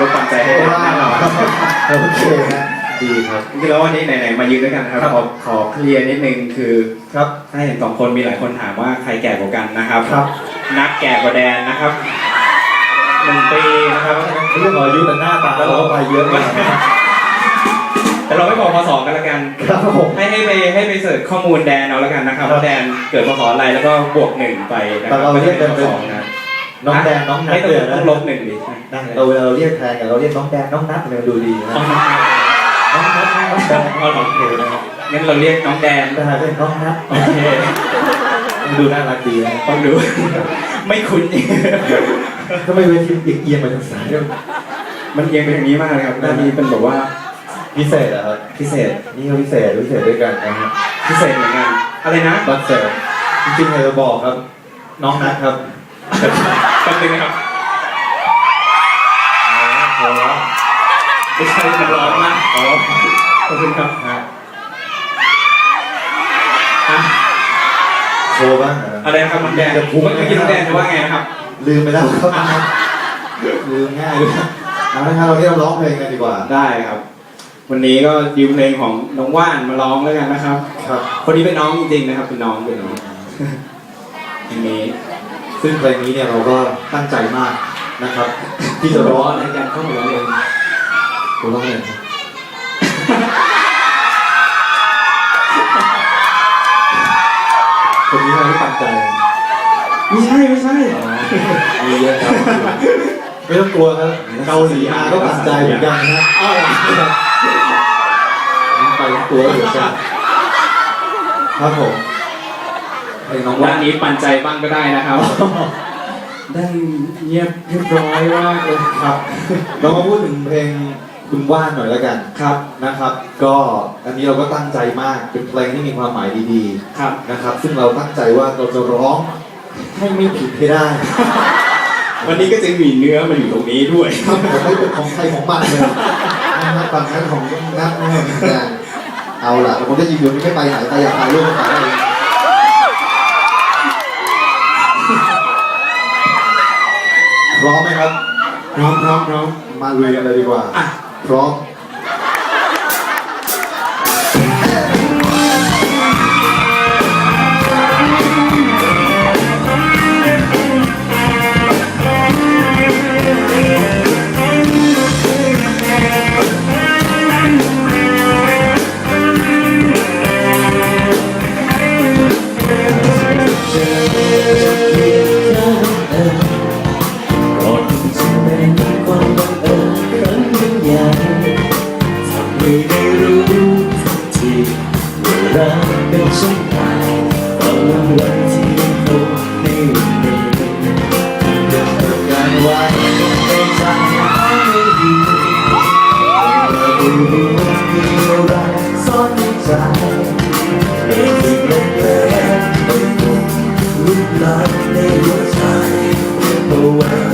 ก็ปันใจให้ได้แน่นอนโอเคฮะดีครับจริงๆแล้ววันนี้ไหนๆมายืนด้วยกันนะครับขอขอเคลียร์นิดนึงคือครับถ้าเห็นสองคนมีหลายคนถามว่าใครแก่กว่ากันนะครับครับ นักแก่กว่าแดนนะครับหนึ่งปีนะครับเรื่องของอายุแต่หน้าตาเราไปเยอะเลยนะครับแต่เราไม่บอกพศกันละกัน ครับผมให้ให้ไปให้ไปเสิร์ชข้อมูลแดนเอาละกันนะครับว่าแดนเกิดพศอะไรแล้วก็บวกหนึ่งไปนะคแต่รับเราเรียกกันเป็น นะน้องแดงน้องนัไม่ทต้องเลยนะต้องลบหนึ่งดิเราเวลาเราเรียกแทนกันเราเรียกน้องแดงน้องนัทมันดูดีนะอ๋อน้องนัทน้องแดงเอาหรอโอเคนะงั้นเราเรียกน้องแดนแต่ถ้าเป็นน้องนัทโอเคมันดูน่ารักดีนะต้องดูไม่คุ้นก็ไม่เว้นที่เอียงๆไปทางซ้ายมันเอียงไปทางนี้มากเลยครับด้านนี้เป็นแบบว่าพิเศษเหรอครับพิเศษนี่ก็พิเศษพิเศษด้วยกันนะฮะพิเศษเหมือนกันอะไรนะบัตเสริมจริงๆอยากจะบอกครับ น้องนัทครับ แป๊บนึงนะครับโอ้โหไม่ใช่มันร้อนมากอ๋อขอบคุณครับฮะอะโชว์บ้างเหรออะไรนะครับน้องแดนเมื่อกี้น้องแดนจะว่าไงนะครับ ลืมไปแล้วครับลืมง่ายด้วยเอาละครับเราเรียกร้องเพลงกันดีกว่า ได้ครับ วันนี้ก็ยืมเพลงของน้องว่านมาร้องแล้วกันนะครับ ครับ คนนี้เป็นน้องจริงๆนะครับ เป็นน้องเป็นน้องทีนี้ ซึ่งเพลงนี้เนี่ยเราก็ตั้งใจมากนะครับ ที่จะร้องในการเข้ามาร้องเองคุณร้องเลยครับคนนี้มาที่ตั้งใจไม่ใช่ไม่ใช่มีเยอะครับไม่ต้องกลัวครับเกาหลีมาก็ตั้งใจเหมือนกันนะอ้าวไปตัวเหมือนกันครับผม เพลงน้องด้าว่านนนี้ปั่นใจบ้างก็ได้นะครับด้านเงียบเรียบร้อยมากเลยครับ เรามาพูดถึงเพลงคุณว่านหน่อยแล้วกันครับนะครับ ก็อันนี้เราก็ตั้งใจมากเป็นเพลงที่มีความหมายดีครับ ๆนะครับ ซึ่งเราตั้งใจว่าเราจะร้องให้ไม่ผิดให้ได้วันนี้ก็จะมีเนื้อมาอยู่ตรงนี้ด้วยครับแต่ไม่เป็นของใครของมันเลยนะครับฝั่งนั้นของนัทแน่เหมือนกันเอาล่ะผมจะยืนอยู่นี่ไม่ไปไหนแต่อยากถ่ายรูปก็ถ่ายได้พร้อมไหมครับ พ ร้อมพร้อมพร้อมมาลุยกันเลยดีกว่า อะ พร้อมก่อนจะเป็นความบังเอิ ได้รู้ที่อรักเป็นเช่นไรตอนวันที่ยังคงในวันนี้เดิางกัว้ในทาไม่ดีเราดูมีอะไรซ่อนใจไม่ถึงเลยเลยเป็นลุกลามในหัวใจเมื่อวัน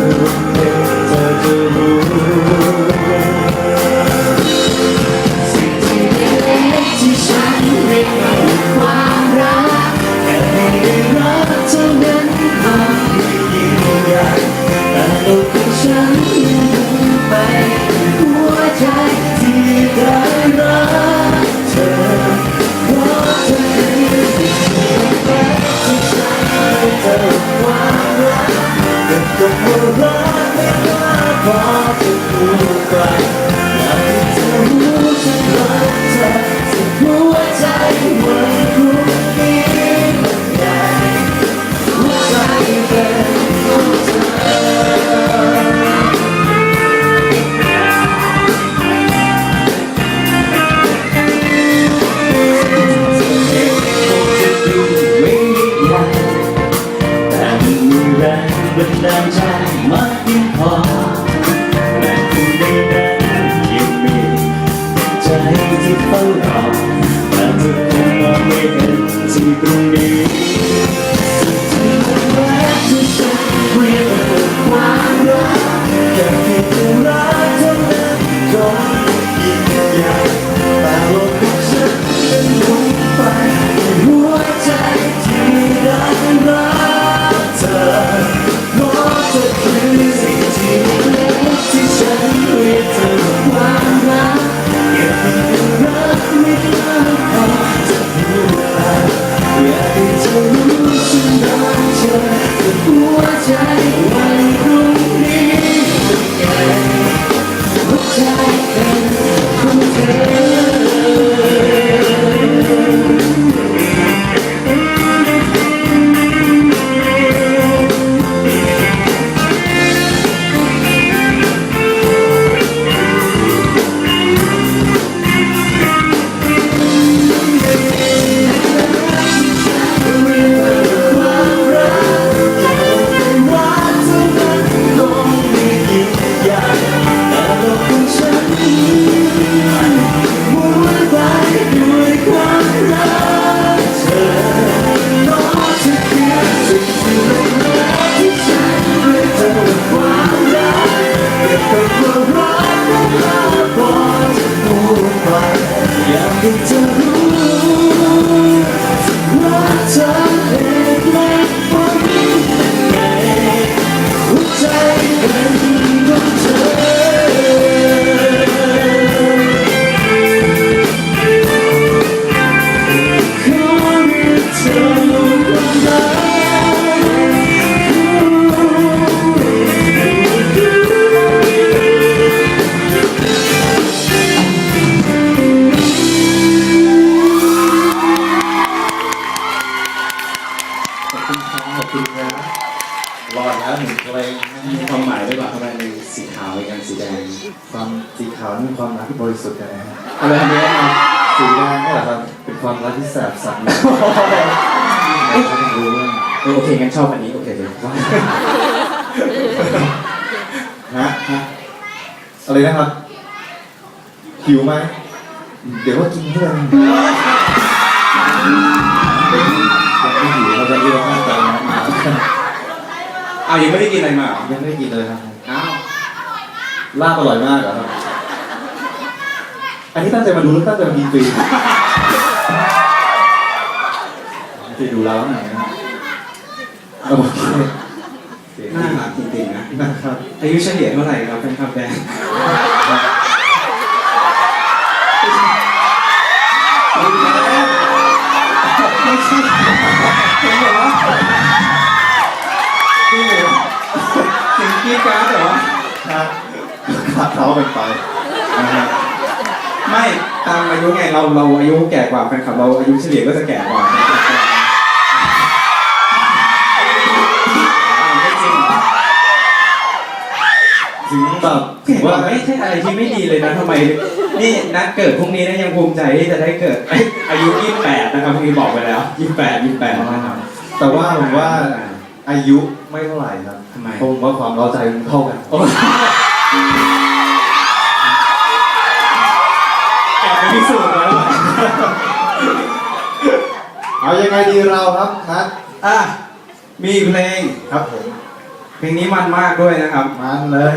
คุณครับขอบคุณครับรอดแล้วหนึ่งเพลงมีความหมายด้วยว่าทำไมเป็นสีขาวกับสีแดงความสีขาวนี่ความรักที่บริสุทธิ์นะฮะอะไรแบบนี้ครับสีแดงนี่แหละครับเป็นความรักที่แสบสันเราต้องรู้ว่าเออโอเคงั้นชอบอันนี้โอเคเลยว่าฮะฮะอะไรนะครับหิวไหมเดี๋ยวว่ากินเพื่อนยังไม่ หิวเราจะเรียกว่าตอนนั้นมาอ้าวยังไม่ได้กินอะไรมาเหรอยังไม่ได้กินเลยครับอ้าวลาบอร่อยมากเหรอครับอันนี้ตั้งใจมาดูหรือตั้งใจมากินฟรีจะดูแล้วไหนนะโอเคโอเคน่ารักจริงๆนะนะครับอายุเฉลี่ยเท่าไหร่ครับเป็นคำแดง ถึงกีการ์ดเหรอ นะขาดเท้าเป็นไปนะฮะไม่ตามอายุไงเราเราอายุแก่กว่าแฟนคลับเราอายุเฉลี่ยก็จะแก่กว่าอ้าไม่จริงเหรอถึงแบบเห็นว่าไม่ใช่อะไรที่ไม่ดีเลยนะทำไม นี่นัดเกิดพรุ่งนี้นะยังภูมิใจที่จะได้เกิดเอ้ยอายุ 28 นะครับพรุ่งนี้บอกไปแล้ว 28 28นะครับแต่ว่าผมว่า อายุไม่เท่าไหร่ครับทำไม ผมว่าความเราใจมันเท่ากันแอบไปพิสูจน์แล้วเอายังไงดีเราครับนัดอะมีอีกเพลงครับผมเพลงนี้มันมากด้วยนะครับ มันเลย